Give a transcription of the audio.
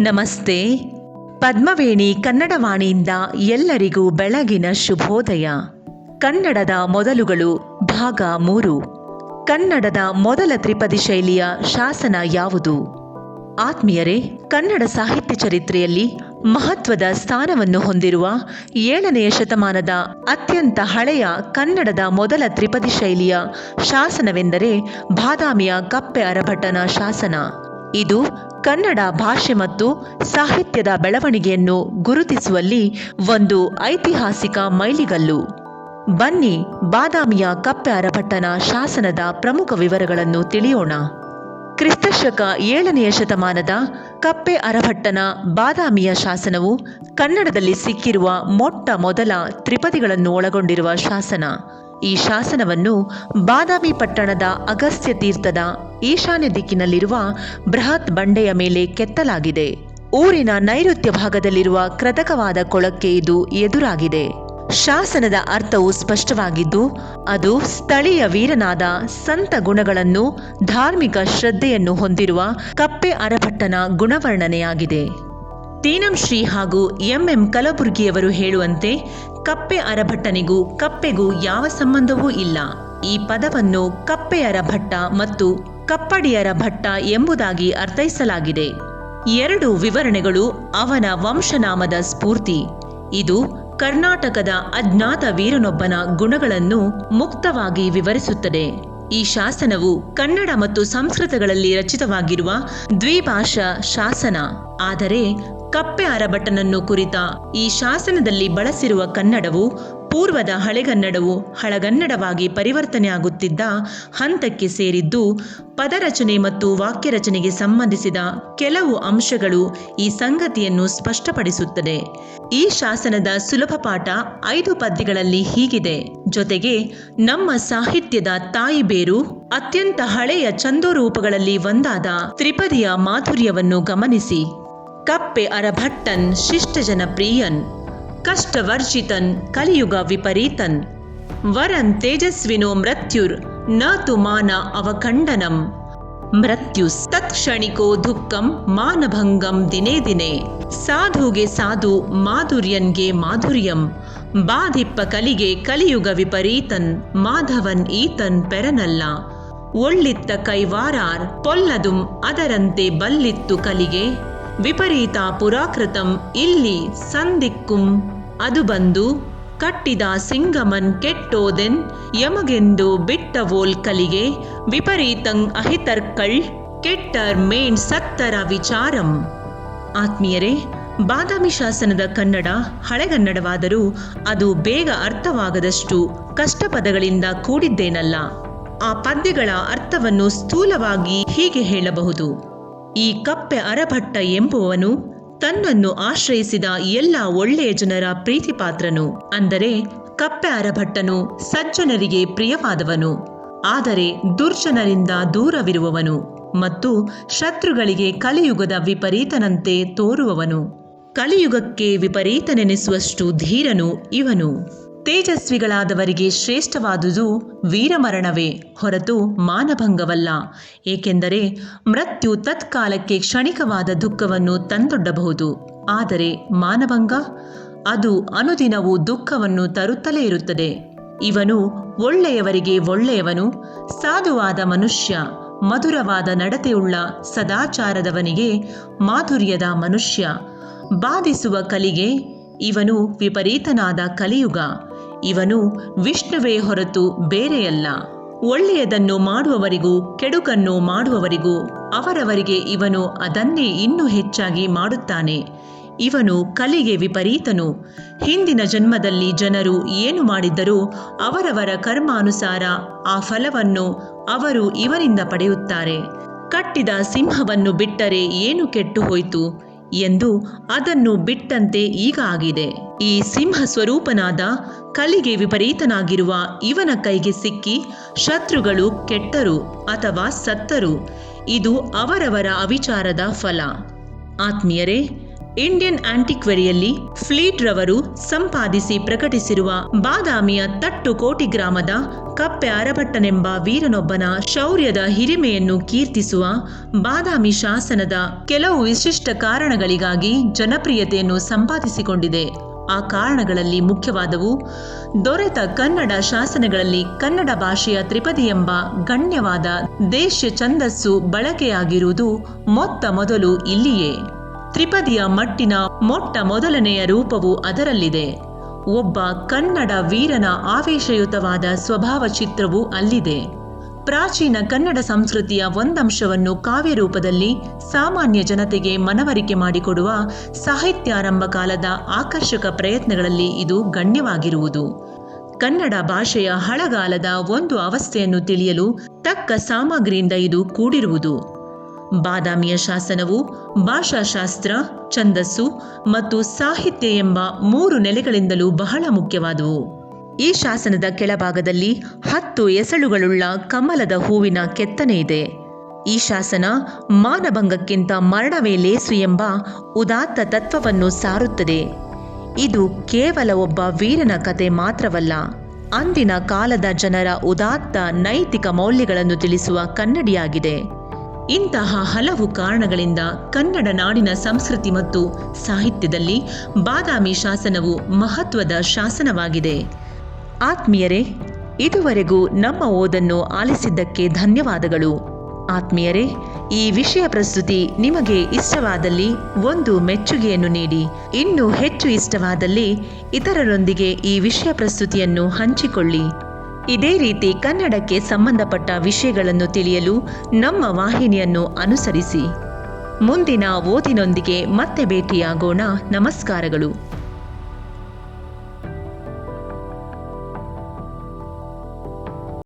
ನಮಸ್ತೆ. ಪದ್ಮವೇಣಿ ಕನ್ನಡವಾಣಿಯಿಂದ ಎಲ್ಲರಿಗೂ ಬೆಳಗಿನ ಶುಭೋದಯ. ಕನ್ನಡದ ಮೊದಲುಗಳು ಭಾಗ ಮೂರು. ಕನ್ನಡದ ಮೊದಲ ತ್ರಿಪದಿ ಶೈಲಿಯ ಶಾಸನ ಯಾವುದು? ಆತ್ಮೀಯರೇ, ಕನ್ನಡ ಸಾಹಿತ್ಯ ಚರಿತ್ರೆಯಲ್ಲಿ ಮಹತ್ವದ ಸ್ಥಾನವನ್ನು ಹೊಂದಿರುವ ಏಳನೆಯ ಶತಮಾನದ ಅತ್ಯಂತ ಹಳೆಯ ಕನ್ನಡದ ಮೊದಲ ತ್ರಿಪದಿ ಶೈಲಿಯ ಶಾಸನವೆಂದರೆ ಬಾದಾಮಿಯ ಕಪ್ಪೆ ಅರಭಟನ ಶಾಸನ. ಇದು ಕನ್ನಡ ಭಾಷೆ ಮತ್ತು ಸಾಹಿತ್ಯದ ಬೆಳವಣಿಗೆಯನ್ನು ಗುರುತಿಸುವಲ್ಲಿ ಒಂದು ಐತಿಹಾಸಿಕ ಮೈಲಿಗಲ್ಲು. ಬನ್ನಿ ಬಾದಾಮಿಯ ಕಪ್ಪೆ ಅರಭಟ್ಟನ ಶಾಸನದ ಪ್ರಮುಖ ವಿವರಗಳನ್ನು ತಿಳಿಯೋಣ. ಕ್ರಿಸ್ತಶಕ ಏಳನೆಯ ಶತಮಾನದ ಕಪ್ಪೆ ಅರಭಟ್ಟನ ಬಾದಾಮಿಯ ಶಾಸನವು ಕನ್ನಡದಲ್ಲಿ ಸಿಕ್ಕಿರುವ ಮೊಟ್ಟ ಮೊದಲ ತ್ರಿಪದಿಗಳನ್ನು ಒಳಗೊಂಡಿರುವ ಶಾಸನ. ಈ ಶಾಸನವನ್ನು ಬಾದಾಮಿ ಪಟ್ಟಣದ ಅಗಸ್ತ್ಯ ತೀರ್ಥದ ಈಶಾನ್ಯ ದಿಕ್ಕಿನಲ್ಲಿರುವ ಬೃಹತ್ ಬಂಡೆಯ ಮೇಲೆ ಕೆತ್ತಲಾಗಿದೆ. ಊರಿನ ನೈಋತ್ಯ ಭಾಗದಲ್ಲಿರುವ ಕೃತಕವಾದ ಕೊಳಕ್ಕೆ ಇದು ಎದುರಾಗಿದೆ. ಶಾಸನದ ಅರ್ಥವು ಸ್ಪಷ್ಟವಾಗಿದ್ದು, ಅದು ಸ್ಥಳೀಯ ವೀರನಾದ ಸಂತ ಗುಣಗಳನ್ನು ಧಾರ್ಮಿಕ ಶ್ರದ್ಧೆಯನ್ನು ಹೊಂದಿರುವ ಕಪ್ಪೆ ಅರಭಟ್ಟನ ಗುಣವರ್ಣನೆಯಾಗಿದೆ. ತೀನಂ ಶ್ರೀ ಹಾಗೂ ಎಂಎಂ ಕಲಬುರ್ಗಿಯವರು ಹೇಳುವಂತೆ ಕಪ್ಪೆ ಅರಭಟ್ಟನಿಗೂ ಕಪ್ಪೆಗೂ ಯಾವ ಸಂಬಂಧವೂ ಇಲ್ಲ. ಈ ಪದವನ್ನು ಕಪ್ಪೆಯರ ಭಟ್ಟ ಮತ್ತು ಕಪ್ಪಡಿಯರ ಭಟ್ಟ ಎಂಬುದಾಗಿ ಅರ್ಥೈಸಲಾಗಿದೆ. ಎರಡು ವಿವರಣೆಗಳು ಅವನ ವಂಶನಾಮದ ಸ್ಫೂರ್ತಿ. ಇದು ಕರ್ನಾಟಕದ ಅಜ್ಞಾತ ವೀರನೊಬ್ಬನ ಗುಣಗಳನ್ನು ಮುಕ್ತವಾಗಿ ವಿವರಿಸುತ್ತದೆ. ಈ ಶಾಸನವು ಕನ್ನಡ ಮತ್ತು ಸಂಸ್ಕೃತಗಳಲ್ಲಿ ರಚಿತವಾಗಿರುವ ದ್ವಿಭಾಷಾ ಶಾಸನ. ಆದರೆ ಕಪ್ಪೆ ಅರಬಟನನ್ನು ಕುರಿತ ಈ ಶಾಸನದಲ್ಲಿ ಬಳಸಿರುವ ಕನ್ನಡವು ಪೂರ್ವದ ಹಳೆಗನ್ನಡವು ಹಳಗನ್ನಡವಾಗಿ ಪರಿವರ್ತನೆಯಾಗುತ್ತಿದ್ದ ಹಂತಕ್ಕೆ ಸೇರಿದ್ದು ಪದರಚನೆ ಮತ್ತು ವಾಕ್ಯರಚನೆಗೆ ಸಂಬಂಧಿಸಿದ ಕೆಲವು ಅಂಶಗಳು ಈ ಸಂಗತಿಯನ್ನು ಸ್ಪಷ್ಟಪಡಿಸುತ್ತದೆ. ಈ ಶಾಸನದ ಸುಲಭ ಪಾಠ ಐದು ಪದ್ಯಗಳಲ್ಲಿ ಹೀಗಿದೆ. ಜೊತೆಗೆ ನಮ್ಮ ಸಾಹಿತ್ಯದ ತಾಯಿ ಬೇರು ಅತ್ಯಂತ ಹಳೆಯ ಚಂದೋರೂಪಗಳಲ್ಲಿ ಒಂದಾದ ತ್ರಿಪದಿಯ ಮಾಧುರ್ಯವನ್ನು ಗಮನಿಸಿ. ಕಪ್ಪೆ ಅರಭಟ್ಟನ್ ಶಿಷ್ಟ ಜನಪ್ರಿಯನ್ ಕಷ್ಟವರ್ಜಿತನ್, ಕಲಿಯುಗ ವಿಪರೀತನ್. ವರನ್ ತೇಜಸ್ವಿನೋ ಮೃತ್ಯುರ್, ನ ತು ಮಾನ ಅವಖಂಡನಂ. ಮೃತ್ಯು ತತ್ಕ್ಷಣಿಕೋ ದುಃಖಂ ಮಾನಭಂಗಂ ದಿನೇ ದಿನೇ. ಸಾಧುಗೆ ಸಾಧು ಮಾಧುರ್ಯನ್ಗೆ ಮಾಧುರ್ಯಂ. ಬಾಧಿಪ್ಪ ಕಲಿಗೆ ಕಲಿಯುಗ ವಿಪರೀತನ್, ಮಾಧವನ್ ಈತನ್ ಪೆರನಲ್ಲ. ಒಳ್ಳಿತ್ತ ಕೈವಾರಾರ್, ಪೊಲ್ಲದುಂ ಅದರಂತೆ ಬಲ್ಲಿತ್ತು ಕಲಿಗೆ. ವಿಪರೀತ ಪುರಾಕೃತಂ ಇಲ್ಲಿ ಸಂದಿಕ್ಕುಂ. ಅದು ಬಂದು, ಕಟ್ಟಿದ ಸಿಂಗಮನ್ ಕೆಟ್ಟೋದೆನ್, ಯಮಗೆಂದು ಬಿಟ್ಟವೋಲ್ ಕಲಿಗೆ, ವಿಪರೀತಂ ಅಹಿತರ್ಕಳ್, ಕೆಟ್ಟರ್ ಮೇಣ್ ಸತ್ತರ ವಿಚಾರಂ. ಆತ್ಮೀಯರೇ, ಬಾದಾಮಿ ಶಾಸನದ ಕನ್ನಡ ಹಳೆಗನ್ನಡವಾದರೂ ಅದು ಬೇಗ ಅರ್ಥವಾಗದಷ್ಟು ಕಷ್ಟಪದಗಳಿಂದ ಕೂಡಿದ್ದೇನಲ್ಲ. ಆ ಪದ್ಯಗಳ ಅರ್ಥವನ್ನು ಸ್ಥೂಲವಾಗಿ ಹೀಗೆ ಹೇಳಬಹುದು. ಈ ಕಪ್ಪೆ ಅರಭಟ್ಟ ಎಂಬುವನು ತನ್ನನ್ನು ಆಶ್ರಯಿಸಿದ ಎಲ್ಲ ಒಳ್ಳೆಯ ಜನರ ಪ್ರೀತಿಪಾತ್ರನು. ಅಂದರೆ ಕಪ್ಪೆ ಅರಭಟ್ಟನು ಸಜ್ಜನರಿಗೆ ಪ್ರಿಯವಾದವನು. ಆದರೆ ದುರ್ಜನರಿಂದ ದೂರವಿರುವವನು ಮತ್ತು ಶತ್ರುಗಳಿಗೆ ಕಲಿಯುಗದ ವಿಪರೀತನಂತೆ ತೋರುವವನು. ಕಲಿಯುಗಕ್ಕೆ ವಿಪರೀತನೆನಿಸುವಷ್ಟು ಧೀರನು ಇವನು. ತೇಜಸ್ವಿಗಳಾದವರಿಗೆ ಶ್ರೇಷ್ಠವಾದುದು ವೀರಮರಣವೇ ಹೊರತು ಮಾನಭಂಗವಲ್ಲ. ಏಕೆಂದರೆ ಮೃತ್ಯು ತತ್ಕಾಲಕ್ಕೆ ಕ್ಷಣಿಕವಾದ ದುಃಖವನ್ನು ತಂದೊಡ್ಡಬಹುದು. ಆದರೆ ಮಾನಭಂಗ? ಅದು ಅನುದಿನವೂ ದುಃಖವನ್ನು ತರುತ್ತಲೇ ಇರುತ್ತದೆ. ಇವನು ಒಳ್ಳೆಯವರಿಗೆ ಒಳ್ಳೆಯವನು, ಸಾಧುವಾದ ಮನುಷ್ಯ, ಮಧುರವಾದ ನಡತೆಯುಳ್ಳ ಸದಾಚಾರದವನಿಗೆ ಮಾಧುರ್ಯದ ಮನುಷ್ಯ. ಬಾಧಿಸುವ ಕಲಿಗೆ ಇವನು ವಿಪರೀತನಾದ ಕಲಿಯುಗ. ಇವನು ವಿಷ್ಣುವೇ ಹೊರತು ಬೇರೆಯಲ್ಲ. ಒಳ್ಳೆಯದನ್ನು ಮಾಡುವವರಿಗೂ ಕೆಡುಕನ್ನು ಮಾಡುವವರಿಗೂ ಅವರವರಿಗೆ ಇವನು ಅದನ್ನೇ ಇನ್ನೂ ಹೆಚ್ಚಾಗಿ ಮಾಡುತ್ತಾನೆ. ಇವನು ಕಲಿಗೆ ವಿಪರೀತನು. ಹಿಂದಿನ ಜನ್ಮದಲ್ಲಿ ಜನರು ಏನು ಮಾಡಿದ್ದರೂ ಅವರವರ ಕರ್ಮಾನುಸಾರ ಆ ಫಲವನ್ನು ಅವರು ಇವರಿಂದ ಪಡೆಯುತ್ತಾರೆ. ಕಟ್ಟಿದ ಸಿಂಹವನ್ನು ಬಿಟ್ಟರೆ ಏನು ಕೆಟ್ಟು ಹೋಯಿತು? ಎಂದು ಅದನ್ನು ಬಿಟ್ಟಂತೆ ಈಗ ಆಗಿದೆ ಈ ಸಿಂಹ ಸ್ವರೂಪನಾದ ಕಲಿಗೆ ವಿಪರೀತನಾಗಿರುವ ಇವನ ಕೈಗೆ ಸಿಕ್ಕಿ ಶತ್ರುಗಳು ಕೆಟ್ಟರು ಅಥವಾ ಸತ್ತರು. ಇದು ಅವರವರ ಅವಿಚಾರದ ಫಲ. ಆತ್ಮೀಯರೇ ಇಂಡಿಯನ್ ಆಂಟಿಕ್ವೆರಿಯಲ್ಲಿ ಫ್ಲೀಟ್ ರವರು ಸಂಪಾದಿಸಿ ಪ್ರಕಟಿಸಿರುವ ಬಾದಾಮಿಯ ತಟ್ಟು ಕೋಟಿ ಗ್ರಾಮದ ಕಪ್ಪೆ ಅರಭಟ್ಟನೆಂಬ ವೀರನೊಬ್ಬನ ಶೌರ್ಯದ ಹಿರಿಮೆಯನ್ನು ಕೀರ್ತಿಸುವ ಬಾದಾಮಿ ಶಾಸನದ ಕೆಲವು ವಿಶಿಷ್ಟ ಕಾರಣಗಳಿಗಾಗಿ ಜನಪ್ರಿಯತೆಯನ್ನು ಸಂಪಾದಿಸಿಕೊಂಡಿದೆ. ಆ ಕಾರಣಗಳಲ್ಲಿ ಮುಖ್ಯವಾದವು ದೊರೆತ ಕನ್ನಡ ಶಾಸನಗಳಲ್ಲಿ ಕನ್ನಡ ಭಾಷೆಯ ತ್ರಿಪದಿ ಎಂಬ ಗಣ್ಯವಾದ ದೇಶ್ಯ ಛಂದಸ್ಸು ಬಳಕೆಯಾಗಿರುವುದು ಮೊತ್ತ ಮೊದಲು ಇಲ್ಲಿಯೇ. ತ್ರಿಪದಿಯ ಮಟ್ಟಿನ ಮೊಟ್ಟ ಮೊದಲನೆಯ ರೂಪವು ಅದರಲ್ಲಿದೆ. ಒಬ್ಬ ಕನ್ನಡ ವೀರನ ಆವೇಶಯುತವಾದ ಸ್ವಭಾವ ಚಿತ್ರವೂ ಅಲ್ಲಿದೆ. ಪ್ರಾಚೀನ ಕನ್ನಡ ಸಂಸ್ಕೃತಿಯ ಒಂದಂಶವನ್ನು ಕಾವ್ಯ ರೂಪದಲ್ಲಿ ಸಾಮಾನ್ಯ ಜನತೆಗೆ ಮನವರಿಕೆ ಮಾಡಿಕೊಡುವ ಸಾಹಿತ್ಯಾರಂಭ ಕಾಲದ ಆಕರ್ಷಕ ಪ್ರಯತ್ನಗಳಲ್ಲಿ ಇದು ಗಣ್ಯವಾಗಿರುವುದು. ಕನ್ನಡ ಭಾಷೆಯ ಹಳಗಾಲದ ಒಂದು ಅವಸ್ಥೆಯನ್ನು ತಿಳಿಯಲು ತಕ್ಕ ಸಾಮಗ್ರಿಯಿಂದ ಇದು ಕೂಡಿರುವುದು. ಬಾದಾಮಿಯ ಶಾಸನವು ಭಾಷಾಶಾಸ್ತ್ರ, ಛಂದಸ್ಸು ಮತ್ತು ಸಾಹಿತ್ಯ ಎಂಬ ಮೂರು ನೆಲೆಗಳಿಂದಲೂ ಬಹಳ ಮುಖ್ಯವಾದವು. ಈ ಶಾಸನದ ಕೆಳಭಾಗದಲ್ಲಿ ಹತ್ತು ಎಸಳುಗಳುಳ್ಳ ಕಮಲದ ಹೂವಿನ ಕೆತ್ತನೆ ಇದೆ. ಈ ಶಾಸನ ಮಾನಭಂಗಕ್ಕಿಂತ ಮರಣವೇ ಲೇಸು ಎಂಬ ಉದಾತ್ತ ತತ್ವವನ್ನು ಸಾರುತ್ತದೆ. ಇದು ಕೇವಲ ಒಬ್ಬ ವೀರನ ಕತೆ ಮಾತ್ರವಲ್ಲ, ಅಂದಿನ ಕಾಲದ ಜನರ ಉದಾತ್ತ ನೈತಿಕ ಮೌಲ್ಯಗಳನ್ನು ತಿಳಿಸುವ ಕನ್ನಡಿಯಾಗಿದೆ. ಇಂತಹ ಹಲವು ಕಾರಣಗಳಿಂದ ಕನ್ನಡ ನಾಡಿನ ಸಂಸ್ಕೃತಿ ಮತ್ತು ಸಾಹಿತ್ಯದಲ್ಲಿ ಬಾದಾಮಿ ಶಾಸನವು ಮಹತ್ವದ ಶಾಸನವಾಗಿದೆ. ಆತ್ಮೀಯರೇ, ಇದುವರೆಗೂ ನಮ್ಮ ಓದನ್ನು ಆಲಿಸಿದ್ದಕ್ಕೆ ಧನ್ಯವಾದಗಳು. ಆತ್ಮೀಯರೇ, ಈ ವಿಷಯ ಪ್ರಸ್ತುತಿ ನಿಮಗೆ ಇಷ್ಟವಾದಲ್ಲಿ ಒಂದು ಮೆಚ್ಚುಗೆಯನ್ನು ನೀಡಿ, ಇನ್ನೂ ಹೆಚ್ಚು ಇಷ್ಟವಾದಲ್ಲಿ ಇತರರೊಂದಿಗೆ ಈ ವಿಷಯ ಪ್ರಸ್ತುತಿಯನ್ನು ಹಂಚಿಕೊಳ್ಳಿ. ಇದೇ ರೀತಿ ಕನ್ನಡಕ್ಕೆ ಸಂಬಂಧಪಟ್ಟ ವಿಷಯಗಳನ್ನು ತಿಳಿಯಲು ನಮ್ಮ ವಾಹಿನಿಯನ್ನು ಅನುಸರಿಸಿ. ಮುಂದಿನ ಓದಿನೊಂದಿಗೆ ಮತ್ತೆ ಭೇಟಿಯಾಗೋಣ. ನಮಸ್ಕಾರಗಳು.